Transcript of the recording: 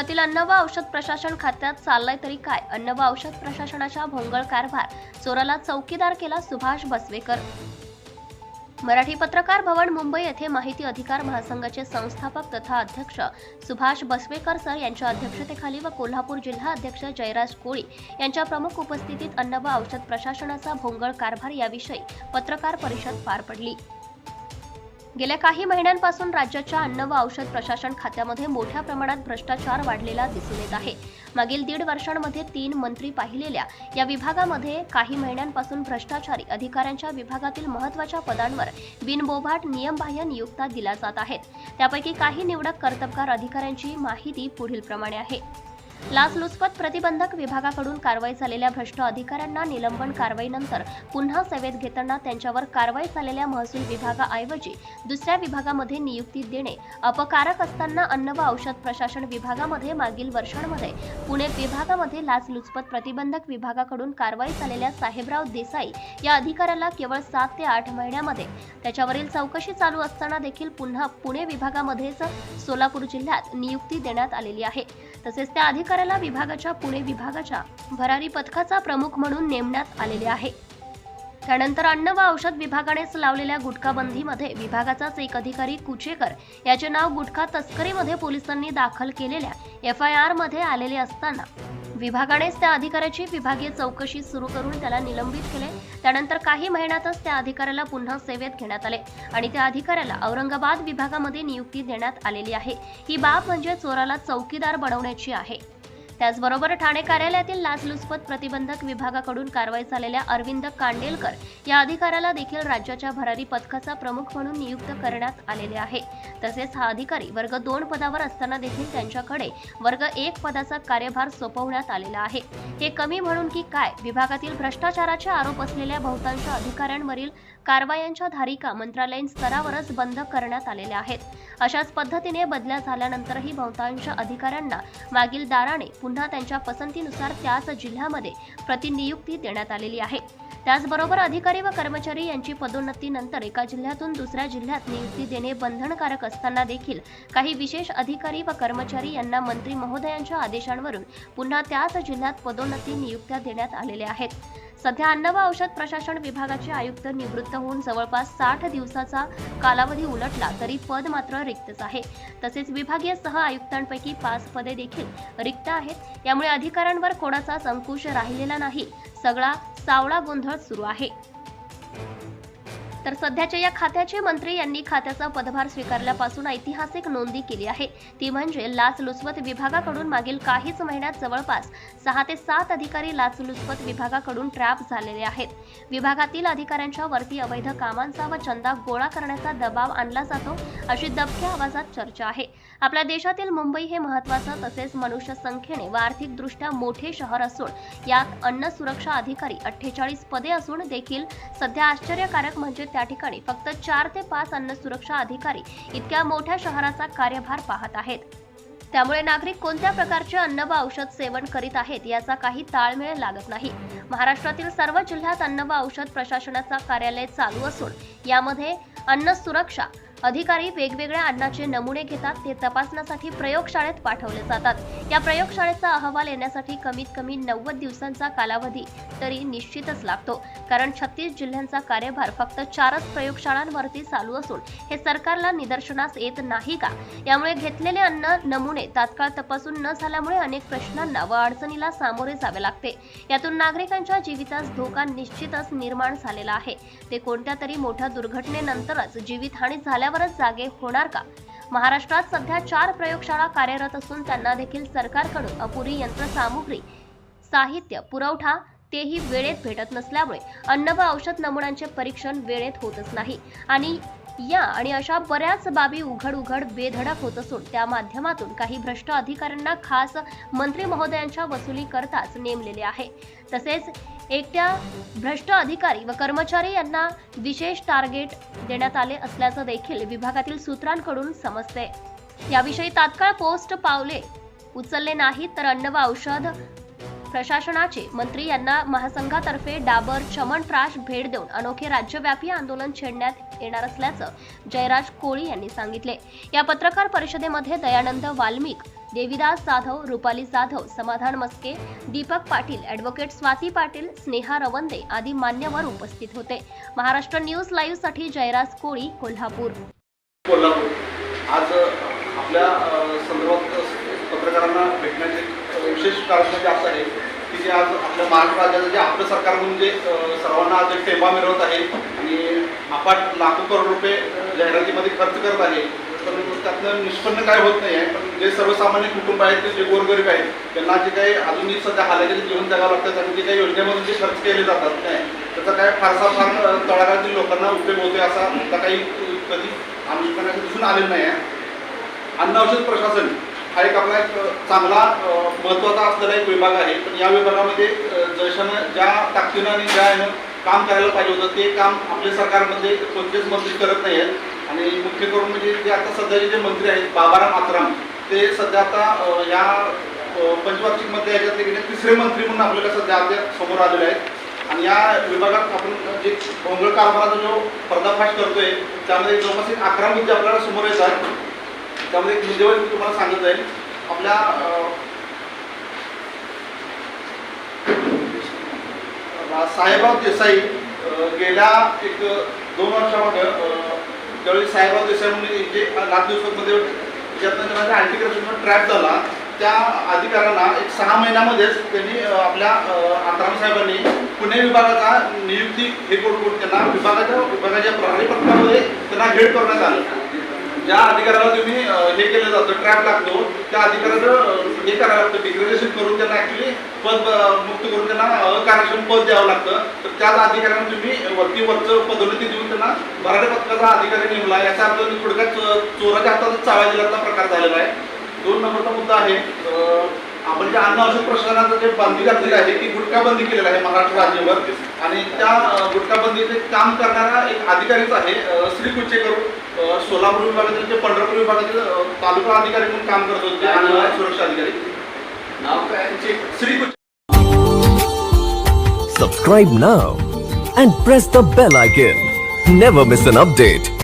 महाराष्ट्रातील अन्न व औषध प्रशासन खात्यात चाललंय तरी काय? अन्न व औषध प्रशासनाच्या भोंगळ कारभार चोराला चौकीदार केला सुभाष बसवेकर. मराठी पत्रकार भवन मुंबई येथे माहिती अधिकार महासंघाचे संस्थापक तथा अध्यक्ष सुभाष बसवेकर सर यांच्या अध्यक्षतेखाली व कोल्हापूर जिल्हा अध्यक्ष जयराज कोळी यांच्या प्रमुख उपस्थितीत अन्न व औषध प्रशासनाचा भोंगळ कारभार याविषयी पत्रकार परिषद पार पडली. गेल्या काही महिन्यांपासून राज्याच्या अन्न व औषध प्रशासन खात्यामध्ये मोठ्या प्रमाणात भ्रष्टाचार वाढलेला दिसून येत आहे. मागील दीड वर्षांमध्ये तीन मंत्री पाहिलेल्या या विभागामध्ये काही महिन्यांपासून भ्रष्टाचारी अधिकाऱ्यांच्या विभागातील महत्त्वाच्या पदांवर बिनबोभाट नियमबाह्य नियुक्त्या दिल्या जात आहेत. त्यापैकी काही निवडक कर्तबगार अधिकाऱ्यांची माहिती पुढील प्रमाणे आहे. लाचलुचपत प्रतिबंधक विभागाकडून कारवाई झालेल्या भ्रष्ट अधिकाऱ्यांना निलंबन कारवाईनंतर पुन्हा सेवेत घेताना त्यांच्यावर कारवाई झालेल्या महसूल विभागाऐवजी दुसऱ्या विभागामध्ये नियुक्ती देणे अपकारक असताना अन्न व औषध प्रशासन विभागामध्ये मागील वर्षांमध्ये पुणे विभागामध्ये लाचलुचपत प्रतिबंधक विभागाकडून कारवाई झालेल्या साहेबराव देसाई या अधिकाऱ्याला केवळ सात ते आठ महिन्यामध्ये. त्याच्यावरील चौकशी चालू असताना देखील पुन्हा पुणे विभागामध्येच सोलापूर जिल्ह्यात नियुक्ती देण्यात आलेली आहे. तसेच त्या अधिकाऱ्याला विभागाच्या पुणे विभागाच्या भरारी पथकाचा प्रमुख म्हणून नेमण्यात आलेले आहे. त्यानंतर अन्न व औषध विभागानेच लावलेल्या गुटखाबंदीमध्ये विभागाचाच एक अधिकारी कुचेकर याचे नाव गुटखा तस्करीमध्ये पोलिसांनी दाखल केलेल्या एफ आय आरमध्ये आलेले असताना विभागानेच त्या अधिकाऱ्याची विभागीय चौकशी सुरू करून त्याला निलंबित केले. त्यानंतर काही महिन्यातच त्या अधिकाऱ्याला पुन्हा सेवेत घेण्यात आले आणि त्या अधिकाऱ्याला औरंगाबाद विभागामध्ये नियुक्ती देण्यात आलेली आहे. ही बाब म्हणजे चोराला चौकीदार बनवण्याची आहे. त्याचबरोबर ठाणे कार्यालयातील लाचलुचपत प्रतिबंधक विभागाकडून कारवाई झालेल्या अरविंद कांडेलकर या अधिकाऱ्याला देखील राज्याच्या भरारी पथकाचा प्रमुख म्हणून नियुक्त करण्यात आलेले आहे. तसेच हा अधिकारी वर्ग दोन पदावर असताना देखील त्यांच्याकडे वर्ग एक पदाचा कार्यभार सोपवण्यात आलेला आहे. हे कमी म्हणून की काय? विभागातील भ्रष्टाचाराचे आरोप असलेल्या बहुतांश अधिकाऱ्यांवरील कारवायांच्या धारिका मंत्रालयीन स्तरावरच बंद करण्यात आलेल्या आहेत. अशाच पद्धतीने बदल्या झाल्यानंतरही बहुतांश अधिकाऱ्यांना मागील दाराने पुन्हा त्यांच्या पसंतीनुसार त्याच जिल्ह्यामध्ये प्रतिनियुक्ती देण्यात आलेली आहे. त्याचबरोबर अधिकारी व कर्मचारी यांची पदोन्नतीनंतर एका जिल्ह्यातून दुसऱ्या जिल्ह्यात नियुक्ती देणे बंधनकारक असताना देखील काही विशेष अधिकारी व कर्मचारी यांना मंत्री महोदयांच्या आदेशांवरून पुन्हा त्याच जिल्ह्यात पदोन्नती नियुक्त्या देण्यात आलेल्या आहेत. सध्या अन्न व औषध प्रशासन विभागाचे आयुक्त निवृत्त होऊन जवळपास साठ दिवसाचा कालावधी उलटला तरी पद मात्र रिक्तच आहे. तसेच विभागीय सह आयुक्तांपैकी पाच पदे देखील रिक्त आहेत. यामुळे अधिकाऱ्यांवर कोणाचाच अंकुश राहिलेला नाही. सगळा सावळा गोंधळ सुरू आहे. तर सध्याच्या या खात्याचे मंत्री यांनी खात्याचा पदभार स्वीकारल्यापासून ऐतिहासिक नोंदी केली आहे. ती म्हणजे लाचलुचपत विभागाकडून मागील काहीच महिन्यात जवळपास सहा ते सात अधिकारी लाचलुचपत विभागाकडून ट्रॅप झालेले आहेत. विभागातील अधिकाऱ्यांच्या वरती अवैध कामांचा व चंदा गोळा करण्याचा दबाव आणला जातो अशी दबक्या आवाजात चर्चा आहे. आपल्या देशातील मुंबई हे महत्वाचं तसेच मनुष्य संख्येने व आर्थिकदृष्ट्या मोठे शहर असून यात अन्न सुरक्षा अधिकारी अठ्ठेचाळीस पदे असून देखील सध्या आश्चर्यकारक म्हणजे त्या ठिकाणी फक्त चार ते पाच अन्न सुरक्षा अधिकारी इतक्या मोठ्या शहराचा कार्यभार पाहत आहेत. त्यामुळे नागरिक कोणत्या प्रकारचे अन्न व औषध सेवन करीत आहेत याचा काही ताळमेळ लागत नाही. महाराष्ट्रातील सर्व जिल्ह्यात अन्न व औषध प्रशासनाचा कार्यालय चालू असून यामध्ये अन्न सुरक्षा अधिकारी वेगवेगळ्या अन्नाचे नमुने घेतात ते तपासण्यासाठी प्रयोगशाळेत पाठवले जातात. या प्रयोगशाळेचा अहवाल येण्यासाठी कमीत कमी नव्वद दिवसांचा कालावधी तरी निश्चितच लागतो. कारण छत्तीस जिल्ह्यांचा कार्यभार फक्त चारच प्रयोगशाळांवरती चालू असून हे सरकारला निदर्शनास येत नाही का? यामुळे घेतलेले अन्न नमुने तात्काळ तपासून न झाल्यामुळे अनेक प्रश्नांना व अडचणीला सामोरे जावे लागते. यातून नागरिकांच्या जीवितास धोका निश्चितच निर्माण झालेला आहे. ते कोणत्या तरी मोठ्या दुर्घटनेनंतरच जीवितहानी झाल्यावरच जागे होणार का? महाराष्ट्रात सध्या चार प्रयोगशाळा कार्यरत असून त्यांना देखील सरकारकडून अपुरी यंत्रसामुग्री साहित्य पुरवठा तेही वेळेत भेटत नसल्यामुळे अन्न व औषध नमुन्यांचे परीक्षण वेळेत होतच नाही. आणि या आणि अशा बऱ्याच बाबी उघड उघड बेधडक होत असून त्या माध्यमातून काही भ्रष्ट अधिकाऱ्यांना खास मंत्री महोदयांच्या वसुली करताच नेमलेले आहे. तसेच एकट्या भ्रष्ट अधिकारी व कर्मचारी यांना विशेष टार्गेट देण्यात आले असल्याचं देखील विभागातील सूत्रांकडून समजते. याविषयी तात्काळ पोस्ट पावले उचलले नाहीत तर अन्न व औषध प्रशासनाचे मंत्री यांना महासंघातर्फे डाबर चमनप्राश भेट देऊन अनोखे राज्यव्यापी आंदोलन छेडण्यात येणार असल्याचं जयराज कोळी यांनी सांगितले. या पत्रकार परिषदेमध्ये दयानंद वाल्मिक देविदास जाधव रुपाली जाधव समाधान मस्के दीपक पाटील ॲडव्होकेट स्वाती पाटील स्नेहा रवंदे आदी मान्यवर उपस्थित होते. महाराष्ट्र न्यूज लाईव्हसाठी जयराज कोळी कोल्हापूर. कोल्हापूर. आज आपल्या संदर्भात पत्रकारांना भेटण्याचे विशेष कारण म्हणजे असं आहे की जे आज आपल्या महाराष्ट्र राज्याचं जे आपलं सरकार म्हणून जे सर्वांना जे ठेवा टेंबा मिळवत आहे आणि अपाट लाखो करोड रुपये जाहिरातीमध्ये खर्च करत आहे तर त्यातनं निष्पन्न काय होत नाही आहे पण जे सर्वसामान्य कुटुंब आहेत ते जे गोरगरीब आहेत त्यांना जे काही अजूनही सध्या हालाकीचे जीवन जगावं लागतं आणि जे काही योजनेमधून जे खर्च केले जातात काय त्याचा काय फारसा फार तळागातील लोकांना उपयोग होतोय असा आता काही कधी अनुष्ठानाचं दिसून आलेलं नाही आहे. अन्न औषध प्रशासन हा एक आपला एक चांगला महत्त्वाचा असलेला एक विभाग आहे. पण या विभागामध्ये अ, जशानं ज्या ताकदीनं आणि ज्या काम करायला पाहिजे होतं ते काम आपल्या सरकारमध्ये कोणतेच मंत्री करत नाही आहेत आणि मुख्य करून म्हणजे जे आता सध्याचे जे मंत्री आहेत बाबाराम आत्राम ते सध्या आता या पंचवार्षिकमध्ये याच्यातले तिसरे मंत्री म्हणून आपल्याला सध्या आपल्यासमोर आलेले आहेत. आणि या विभागात आपण जे भोंगळ कारभाराचा जो पर्दाफाश करतोय त्यामध्ये जवळपास एक अकरा मुद्दे आपल्याला समोर येतात त्यामध्ये एक मुद्द्यावर मी तुम्हाला सांगत जाईल. आपल्या साहेबराव देसाई गेल्या एक दोन वर्षामध्ये ज्यावेळी साहेबराव देसाई म्हणून जे लाख दिवसामध्ये अँटी करप्शन ट्रॅप झाला त्या अधिकाऱ्यांना एक सहा महिन्यामध्येच त्यांनी आपल्या आंतराम साहेबांनी पुणे विभागाचा नियुक्ती हे करून त्यांना विभागाच्या विभागाच्या प्रणालीपत्रामध्ये त्यांना हेड करण्यात आलं. ज्या अधिकाऱ्याला तुम्ही केलं जातं ट्रॅप लागतो. त्या अधिकाऱ्यानं हे करावं लागतं डिग्रेडेशन करून त्यांना ऍक्च्युली पद मुक्त करून त्यांना कार्यक्षम पद द्यावं लागतं. तर त्याच अधिकाऱ्यांना तुम्ही वरती वरचं पदोन्नती देऊन त्यांना मराठी पथकाचा अधिकारी नेमला. याचा अर्थ थोडक्यात चोराच्या हातात चावा दिल्याचा प्रकार झालेला आहे. दोन नंबरचा मुद्दा आहे आपण जे अन्न औषध प्रशासनाचं जे बंदी घातलेली आहे ती गुटखा बंदी केलेलं आहे महाराष्ट्र राज्यभर आणि त्या अ, गुटखा बंदीचे काम करणारा एक अधिकारीच आहे श्री कुचेकर. सोलापूर विभागातील ते पंढरपूर विभागातील तालुका अधिकारी म्हणून काम करत होते आणि सुरक्षा अधिकारी नाव काय Shri Kuche Subscribe now and press the bell icon. Never miss an update.